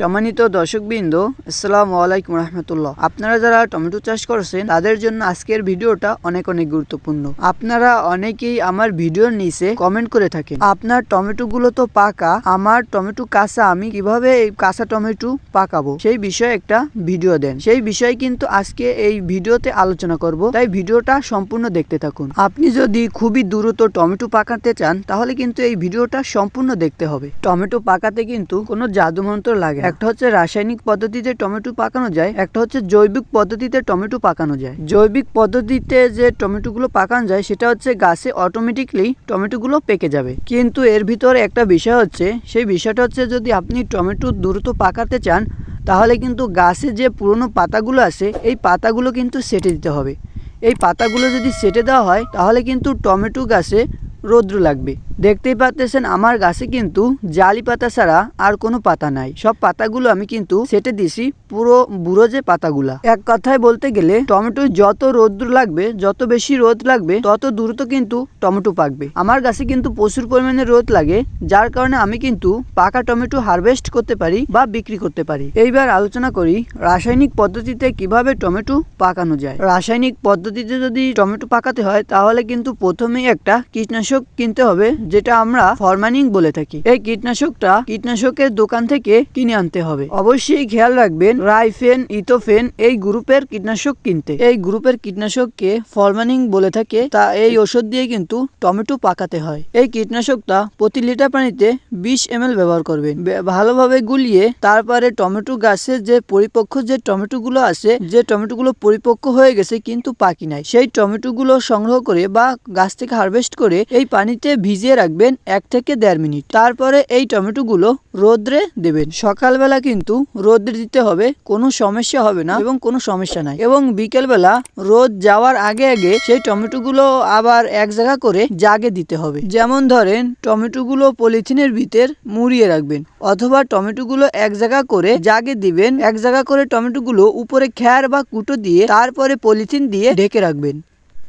সম্মানিত দর্শকবৃন্দ, আসসালামু আলাইকুম রহমতুল্লাহ। আপনারা যারা টমেটো চাষ করছেন, তাদের জন্য আজকের ভিডিওটা অনেক অনেক গুরুত্বপূর্ণ। আপনারা অনেকেই আমার ভিডিওর নিচে কমেন্ট করে থাকেন, আপনার টমেটো গুলো তো পাকা, আমার টমেটো কাঁচা, আমি কীভাবে এই কাঁচা টমেটো পাকাবো? সেই বিষয়ে একটা ভিডিও দেন। সেই বিষয়ে কিন্তু আজকে এই ভিডিওতে আলোচনা করব। তাই ভিডিওটা সম্পূর্ণ দেখতে থাকুন। আপনি যদি খুবই দ্রুত টমেটো পাকাতে চান, তাহলে কিন্তু এই ভিডিওটা সম্পূর্ণ দেখতে হবে। টমেটো পাকাতে কিন্তু কোনো জাদু মন্ত্র লাগে। একটা হচ্ছে রাসায়নিক পদ্ধতিতে টমেটো পাকানো যায়, একটা হচ্ছে জৈবিক পদ্ধতিতে টমেটো পাকানো যায়। জৈবিক পদ্ধতিতে যে টমেটোগুলো পাকানো যায়, সেটা হচ্ছে গাছে অটোমেটিকলি টমেটোগুলো পেকে যাবে। কিন্তু এর ভিতরে একটা বিষয় হচ্ছে, সেই বিষয়টা হচ্ছে যদি আপনি টমেটো দ্রুত পাকাতে চান, তাহলে কিন্তু গাছে যে পুরনো পাতাগুলো আছে, এই পাতাগুলো কিন্তু সেটে দিতে হবে। এই পাতাগুলো যদি সেটে দেওয়া হয়, তাহলে কিন্তু টমেটো গাছে রৌদ্র লাগবে। দেখতেই পাচ্তেছেন আমার গাছে কিন্তু জালি পাতা ছাড়া আর কোনো পাতা নাই। সব পাতাগুলো আমি কিন্তু সেটে দিছি পুরো বুড়ো যে পাতাগুলা। এক কথায় বলতে গেলে টমেটো যত রৌদ্র লাগবে, যত বেশি রোদ লাগবে, তত দ্রুত কিন্তু টমেটো পাকবে। আমার গাছে কিন্তু প্রচুর পরিমাণে রোদ লাগে, যার কারণে আমি কিন্তু পাকা টমেটো হারভেস্ট করতে পারি বা বিক্রি করতে পারি। এইবার আলোচনা করি রাসায়নিক পদ্ধতিতে কীভাবে টমেটো পাকানো যায়। রাসায়নিক পদ্ধতিতে যদি টমেটো পাকাতে হয়, তাহলে কিন্তু প্রথমেই একটা কীটনাশক কিনতে হবে যেটা আমরা ফরমানিং বলে থাকি। এই কীটনাশকটা কীটনাশকের দোকান থেকে কিনে আনতে হবে। অবশ্যই খেয়াল রাখবেন, রাইফেন ইথোফেন এই গ্রুপের কীটনাশক কিনতে। এই গ্রুপের কীটনাশককে ফরমানিং বলে থাকে, তা এই ওষুধ দিয়ে কিন্তু টমেটো পাকাতে হয়। এই কীটনাশকটা প্রতি লিটার পানিতে বিশ এম ব্যবহার করবেন। ভালোভাবে গুলিয়ে তারপরে টমেটো গাছের যে পরিপক্ক যে টমেটো গুলো আছে, যে টমেটো গুলো পরিপক্ক হয়ে গেছে কিন্তু পাকি নাই, সেই টমেটো গুলো সংগ্রহ করে বা গাছ থেকে হারভেস্ট করে এই পানিতে ভিজিয়ে রাখবেন এক থেকে দেড় মিনিট। তারপরে এই টমেটোগুলো রোদ্রে দেবেন। সকালবেলা কিন্তু রোদ্রে দিতে হবে, কোনো সমস্যা হবে না এবং কোনো সমস্যা নাই। এবং বিকেলবেলা রোদ যাওয়ার আগে আগে সেই টমেটোগুলো আবার এক জায়গা করে জাগে দিতে হবে। যেমন ধরেন টমেটোগুলো পলিথিনের ভিতর মুড়িয়ে রাখবেন অথবা টমেটোগুলো এক জায়গা করে জাগে দিবেন, এক জায়গা করে টমেটোগুলো উপরে খ্যার বা কুটো দিয়ে তারপরে পলিথিন দিয়ে ঢেকে রাখবেন।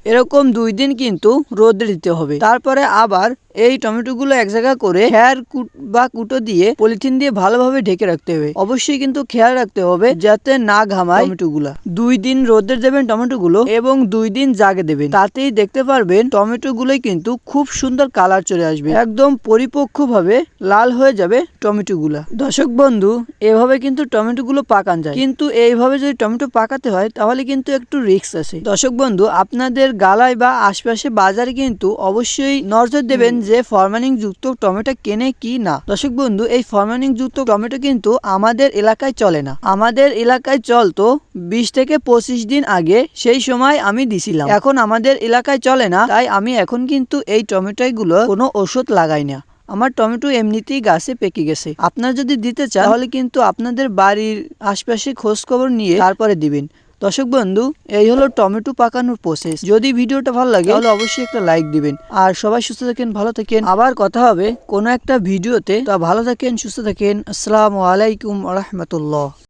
এরকম দুই দিন কিন্তু রোদে দিতে হবে। তারপরে আবার এই টমেটোগুলো এক জায়গা করে খেয়ার কুট- বা কুটো দিয়ে পলিথিন দিয়ে ভালোভাবে ঢেকে রাখতে হবে। অবশ্যই কিন্তু খেয়াল রাখতে হবে যাতে না ঘামায় টমেটোগুলা। দুই দিন রোদে দেবেন টমেটোগুলো এবং দুই দিন জাগে দেবেন। তাতেই দেখতে পারবেন টমেটোগুলোই কিন্তু খুব সুন্দর কালার চলে আসবে। একদম পরিপক্কভাবে লাল হয়ে যাবে টমেটোগুলা। দর্শক বন্ধু, এভাবে কিন্তু টমেটোগুলো পাকান যায়। কিন্তু এইভাবে যদি টমেটো পাকাতে হয়, তাহলে কিন্তু একটু রিস্ক আছে। দর্শক বন্ধু, আপনাদের গালায় বা আশপাশে বাজারে কিন্তু অবশ্যই নজর দেবেন যে ফরমালিং যুক্ত টমেটো কেনে কি না? দর্শক বন্ধু, এই ফরমালিং যুক্ত টমেটো কিন্তু আমাদের এলাকায় চলে না। আমাদের এলাকায় চলতো বিশ থেকে পঁচিশ দিন আগে, সেই সময় আমি দিছিলাম। এখন আমাদের এলাকায় চলে না, তাই আমি এখন কিন্তু এই টমেটোগুলো কোনো ওষুধ লাগাই না। আমার টমেটো এমনিতেই গাছে পেকে গেছে। আপনার যদি দিতে চান, তাহলে কিন্তু আপনাদের বাড়ির আশপাশে খোঁজ খবর নিয়ে তারপরে দিবেন। দর্শক বন্ধু, এই হলো টমেটো পাকানোর প্রসেস যদি ভিডিওটা ভালো লাগে, তাহলে অবশ্যই একটা লাইক দিবেন। আর সবাই সুস্থ থাকেন, ভালো থাকেন। আবার কথা হবে কোনো একটা ভিডিওতে। তা ভালো থাকেন, সুস্থ থাকেন। আসসালামু আলাইকুম রহমতুল্লাহ।